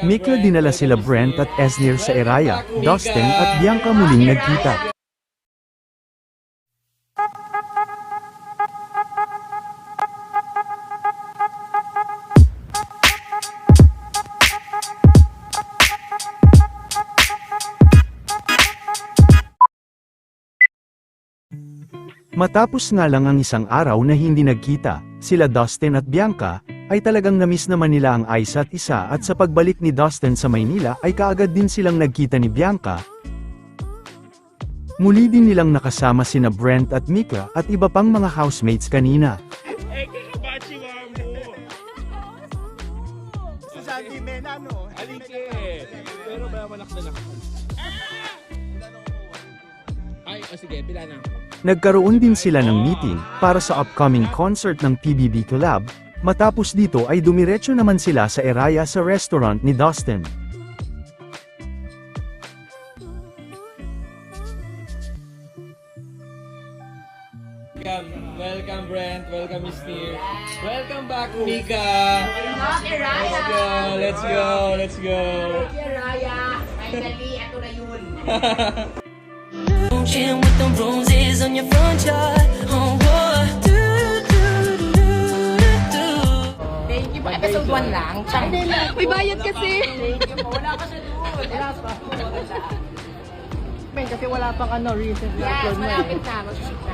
Mikla dinala sila Brent at Esnir sa Eraya, Dustin at Bianca muling nagkita. Matapos nga lang ang isang araw na hindi nagkita, sila Dustin at Bianca, ay talagang namiss naman nila ang isa't isa at sa pagbalik ni Dustin sa Maynila ay kaagad din silang nagkita ni Bianca. Muli din nilang nakasama sina Brent at Mika at iba pang mga housemates kanina. Ano? Pero malamalak na. Ay, oh, sige, pila na ako. Nagkaroon din sila ng meeting para sa upcoming concert ng PBB Collab, matapos dito ay dumiretso naman sila sa Eraya sa restaurant ni Dustin. Welcome, welcome Brent, welcome Mistir. Welcome back Mika. Eraya! Let's go, let's go, let's go. Raya! Finally, ito na yun. With them roses on your front yard. Episode 1 lang. May bayad kasi. Wala pa siya doon. Wala kasi wala pang ano, recent na Yes, upload mo eh. malapit na. Mag-ship na.